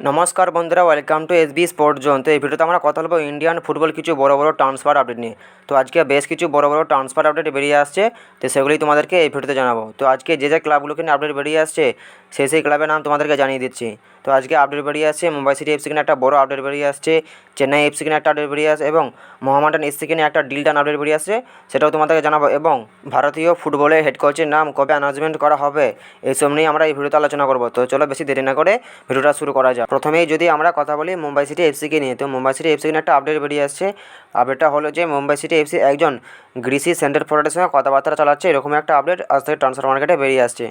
নমস্কার বন্ধুরা welcome to S B sport zone তো এই ভিডিওতে আমরা কথা বলব ইন্ডিয়ান ফুটবল কিছু বড় বড় ট্রান্সফার আপডেট নিয়ে। তো আজকে বেশ কিছু বড় বড় ট্রান্সফার আপডেট বেরিয়ে আসছে, তো সেগুলি তোমাদেরকে এই ভিডিওতে জানাব। তো আজকে যে যে ক্লাবগুলোকে নিয়ে আপডেট বেরিয়ে আসছে সেই সেই ক্লাবের নাম তোমাদেরকে জানিয়ে দিচ্ছি। তো আজকে আপডেট বেরিয়ে আসছে, মুম্বাই সিটি এফসি কিনে একটা বড় আপডেট বেরিয়ে আসছে, চেন্নাই এফসি কিনে একটা আপডেট বেরিয়ে আসছে এবং মোহামেডান এফসি কিনে একটা ডিল ডান আপডেট বেরিয়ে আসছে, সেটাও তোমাদেরকে জানাব এবং ভারতীয় ফুটবলের হেড কোচের নাম কবে অ্যানাউন্সমেন্ট করা হবে, এইসব নিয়ে আমরা এই ভিডিওতে আলোচনা করব। তো চলো বেশি দেরি না করে ভিডিওটা শুরু করা যাক। প্রথমেই যদি আমরা কথা বলি মুম্বাই সিটি এফসিকে নিয়ে, তো মুম্বাই সিটি এফসি কিনে একটা আপডেট বেরিয়ে আসছে। আপডেটটা হলো যে মুম্বাই সিটি এফসি একজন গ্রিসি সেন্টার ফরওয়ার্ডের সঙ্গে কথাবার্তা চালাচ্ছে, এরকম একটা আপডেট আজ থেকে ট্রান্সফার মার্কেটে বেরিয়ে আসছে।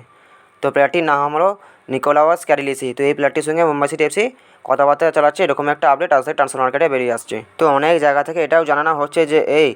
তো প্লেয়ারটির নাম হলো নিকোলাওয়াস ক্যারিলিসি। তো এই প্লেয়ারটির সঙ্গে মুম্বাই সিটি এফসি কথাবার্তা চালাচ্ছে, এরকম একটা আপডেট থেকে ট্রান্সফার মার্কেটে বেরিয়ে আসছে। তো অনেক জায়গা থেকে এটাও জানানো হচ্ছে যে, এই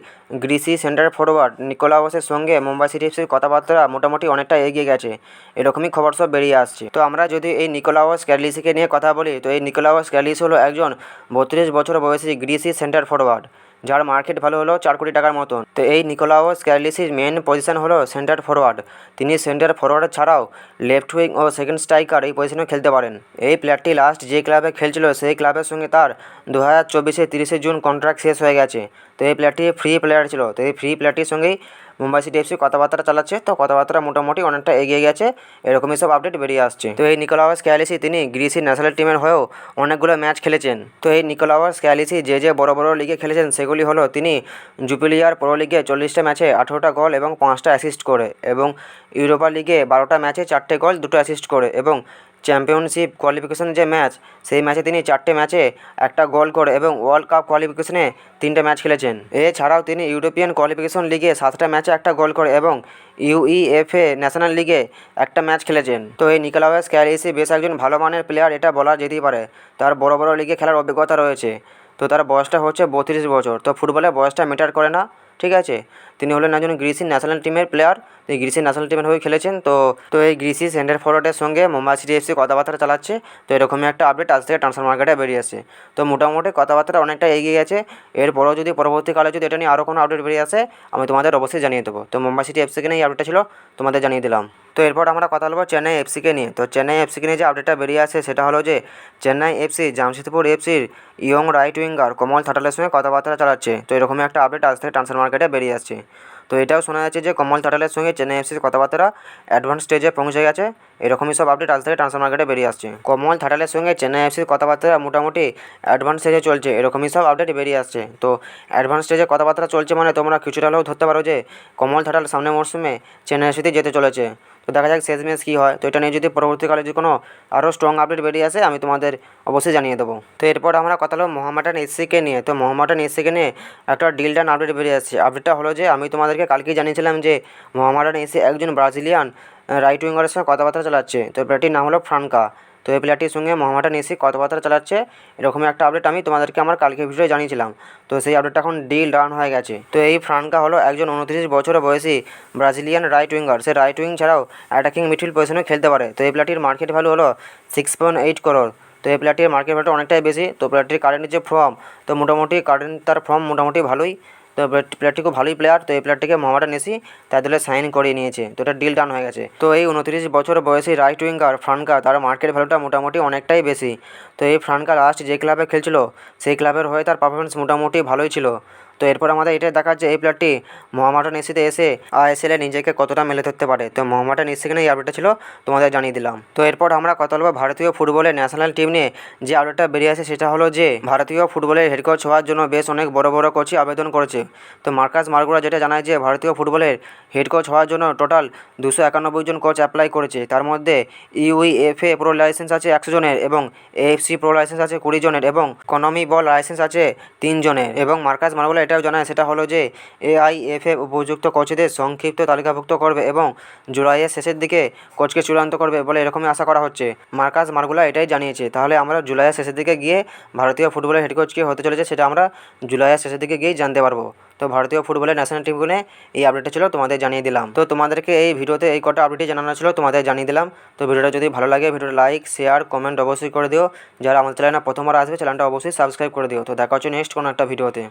গ্রিসি সেন্টার ফরওয়ার্ড নিকোলাওয়াসের সঙ্গে মুম্বাই সিটি এফসির কথাবার্তা মোটামুটি অনেকটা এগিয়ে গেছে। এরকমই খবর সব বেরিয়ে আসছে। তো আমরা যদি এই নিকোলাওয়াস ক্যারলিসিকে নিয়ে কথা বলি, তো এই নিকোলাওয়াস ক্যারলিস হলো একজন বত্রিশ বছর বয়সী গ্রিসি সেন্টার ফরওয়ার্ড যার মার্কেট ভ্যালু হলো চার কোটি টাকার মতন। তো এই নিকোলাওস ক্যারলিসির মেন পজিশন হলো সেন্টার ফরওয়ার্ড তিনি সেন্টার ফরওয়ার্ড ছাড়াও লেফট উইং ও সেকেন্ড স্ট্রাইকার এই পজিশনে খেলতে পারেন। এই প্লেয়ারটি লাস্ট যে ক্লাবে খেলছিল, সেই ক্লাবের সঙ্গে তার দু হাজার চব্বিশে তিরিশে জুন কন্ট্রাক্ট শেষ হয়ে গেছে। তো এই প্লেয়ারটি ফ্রি প্লেয়ার ছিল। তো এই ফ্রি প্লেয়ারটির সঙ্গেই মুম্বাই সিটি এফসি কথাবার্তা চালাচ্ছে। তো কথাবার্তা মোটামুটি অনেকটা এগিয়ে গেছে। এরকমই সব আপডেট বেরিয়ে আসছে। তো এই নিকোলাওয়াস ক্যালিসি তিনি গ্রিসি ন্যাশনাল টিমের হয়েও অনেকগুলো ম্যাচ খেলেছেন। তো এই নিকোলাওয়াস ক্যালিসি যে যে বড় বড় লিগে খেলেছেন, সেগুলি হলো তিনি জুপিলিয়ার প্রো লিগে চল্লিশটা ম্যাচে আঠেরোটা গোল এবং পাঁচটা অ্যাসিস্ট করে এবং ইউরোপা লিগে বারোটা ম্যাচে চারটে গোল দুটো অ্যাসিস্ট করে এবং চ্যাম্পিয়নশিপ কোয়ালিফিকেশন যে ম্যাচ সেই ম্যাচে তিনি চারটে ম্যাচে একটা গোল করে এবং ওয়ার্ল্ড কাপ কোয়ালিফিকেশনে তিনটে ম্যাচ খেলেছেন। এছাড়াও তিনি ইউরোপিয়ান কোয়ালিফিকেশন লিগে সাতটা ম্যাচে একটা গোল করে এবং ইউইএফএ ন্যাশনাল লিগে একটা ম্যাচ খেলেছেন। তো এই নিকোলাওয়াস ক্যারিসি বেশ একজন ভালো মানের প্লেয়ার এটা বলা যেতেই পারে। তার বড় বড় লিগে খেলার অভিজ্ঞতা রয়েছে। তো তার বয়সটা হচ্ছে বত্রিশ বছর। তো ফুটবলে বয়সটা ম্যাটার করে না। ঠিক আছে? তিনি হলেন একজন গ্রিসি ন্যাশনাল টিমের প্লেয়ার তিনি গ্রিসি ন্যাশনাল টিমের হয়ে খেলেছেন। তো তো এই গ্রিসি সেন্টার ফরওয়ার্ডের সঙ্গে মুম্বাই সিটি এফসি কথাবার্তা চালাচ্ছে। তো এরকমই একটা আপডেট আজ থেকে ট্রান্সফার মার্কেটে বেরিয়ে আসে তো মোটামুটি কথাবার্তা অনেকটা এগিয়ে গেছে। এরপরও যদি পরবর্তীকালে যদি এটা নিয়ে আরও কোনো আপডেট বেরিয়ে আসে, আমি তোমাদের অবশ্যই জানিয়ে দেবো। তো মুম্বাই সিটি এফসিকে নিয়ে এই আপডেটটা ছিল, তোমাদের জানিয়ে দিলাম। তো এরপর আমরা কথা বলব চেন্নাই এফসিকে নিয়ে। তো চেন্নাই এফসিকে নিয়ে যে আপডেটটা বেরিয়ে আসে সেটা হলো যে, চেন্নাই এফসি, জামশেদপুর এফসির ইয়ং রাইট উইঙ্গার কমল থাটালের সঙ্গে কথাবার্তা চালাচ্ছে। তো এরকমই একটা আপডেট আজ থেকে ট্রান্সফার মার্কেটে বেরিয়ে আসছে। তো এটাও শোনা যাচ্ছে যে, কমল থাটালের সঙ্গে চেন্নাই এফসির কথাবার্তা অ্যাডভান্স স্টেজে পৌঁছে গেছে। এরকমই সব আপডেট আজ থেকে ট্রান্সফার মার্কেটে বেরিয়ে আসছে। কমল থাটালের সঙ্গে চেন্নাই এফসির কথাবার্তা মোটামুটি অ্যাডভান্স স্টেজে চলছে। এরকমই সব আপডেট বেরিয়ে আসছে। তো অ্যাডভান্স স্টেজে কথাবার্তা চলছে মানে তোমরা কিছুটা হলেও ধরতে পারো যে, কমল থাটাল সামনের মরশুমে চেন্নাই এফসিতে যেতে চলেছে। তো দেখা যাক শেষ ম্যাচ কী হয়। তো এটা নিয়ে যদি পরবর্তীকালে যদি কোনো আরও স্ট্রং আপডেট বেরিয়ে আসে, আমি তোমাদের অবশ্যই জানিয়ে দেবো। তো এরপর আমরা কথা হলো মহামাটান এসসিকে নিয়ে। তো মোহামেডান এসসিকে নিয়ে একটা ডিল ডান আপডেট বেরিয়ে আসছে। আপডেটটা হলো যে, আমি তোমাদেরকে কালকেই জানিয়েছিলাম যে মহামাটান এসি একজন ব্রাজিলিয়ান রাইট উইঙ্গারের সঙ্গে কথাবার্তা চালাচ্ছে। তো প্লেয়ারটির নাম হলো ফ্রানকা তো এই প্লেয়ারটির সঙ্গে মোহামেডান এসি কথাবার্তা চালাচ্ছে। এরকমই একটা আপডেট আমি তোমাদেরকে আমার কালকে ভিডিও জানিয়েছিলাম। তো সেই আপডেটটা এখন ডিল ডান হয়ে গেছে। তো এই ফ্রানকা হলো একজন উনত্রিশ বছর বয়সী ব্রাজিলিয়ান রাইট উইঙ্গার সে রাইট উইং ছাড়াও অ্যাটাকিং মিডফিল্ড পজিশনে খেলতে পারে। তো এই প্লেয়ারটির মার্কেট ভ্যালু হলো সিক্স পয়েন্ট এইট করোর তো এই প্লেয়ারটির মার্কেট ভ্যালুটা অনেকটাই বেশি। তো প্লেয়ারটির কারেন্ট যে ফর্ম তো মোটামুটি কারেন্ট তার ফর্ম মোটামুটি ভালোই। তো প্লেয়ারটি খুব ভালোই প্লেয়ার তো এই প্লেয়ারটিকে মোহামেডান এসি তার দলে সাইন করিয়ে নিয়েছে। তো এটা ডিল ডান হয়ে গেছে। তো এই উনত্রিশ বছর বয়সী রাইট উইঙ্গার ফ্রানকা তার মার্কেট ভ্যালুটা মোটামুটি অনেকটাই বেশি। তো এই ফ্রানকা লাস্ট যে ক্লাবে খেলছিল, সেই ক্লাবের হয়ে তার পারফরমেন্স মোটামুটি ভালোই ছিল। তো এরপর আমাদের এটা দেখা দেখাচ্ছে এই প্লেয়ারটি মোহামেডান এসিতে এসে আইএসএলে নিজেকে কতটা মেলে ধরতে পারে। তো মোহামেডান এসি এই আপডেটটা ছিল, তোমাদের জানিয়ে দিলাম। তো এরপর আমরা কথা বলব ভারতীয় ফুটবলের ন্যাশনাল টিম নিয়ে। যে আপডেটটা বেরিয়ে আসে সেটা হলো যে, ভারতীয় ফুটবলের হেড কোচ হওয়ার জন্য বেশ অনেক বড় বড় কোচই আবেদন করেছে। তো মার্কাস মার্গুরা যেটা জানায় যে, ভারতীয় ফুটবলের হেড কোচ হওয়ার জন্য টোটাল দুশো একানব্বই জন কোচ অ্যাপ্লাই করেছে। তার মধ্যে ইউইএফএ প্রো লাইসেন্স আছে একশো জনের এবং এএফসি প্রো লাইসেন্স আছে কুড়ি জনের এবং কনমি বল লাইসেন্স আছে তিন জনের এবং মার্কাস মার্গুলা এটাও জানায়, সেটা হলো যে এআইএফএফ উপযুক্ত কোচদের সংক্ষিপ্ত তালিকাভুক্ত করবে এবং জুলাইয়ের শেষের দিকে কোচকে চূড়ান্ত করবে বলে এরকমই আশা করা হচ্ছে। মার্কাস মার্গুলা এটাই জানিয়েছে। তাহলে আমরা জুলাইয়ের শেষের দিকে গিয়ে ভারতীয় ফুটবলের হেড কোচ কে হতে চলেছে, সেটা আমরা জুলাইয়ের শেষের দিকে গিয়েই জানতে পারব। তো ভারতীয় ফুটবলের ন্যাশনাল টিমগুলো এই আপডেটটা ছিল, তোমাদের জানিয়ে দিলাম। তো তোমাদেরকে এই ভিডিওতে এই কটা আপডেটই জানানো ছিল, তোমাদের জানিয়ে দিলাম। তো ভিডিওটা যদি ভালো লাগে, ভিডিওটা লাইক শেয়ার কমেন্ট অবশ্যই করে দিও। যারা আমাদের চ্যানেলে প্রথমবার আসবে চ্যানেলটা অবশ্যই সাবস্ক্রাইব করে দিও। তো দেখা হচ্ছে নেক্সট কোনো একটা ভিডিওতে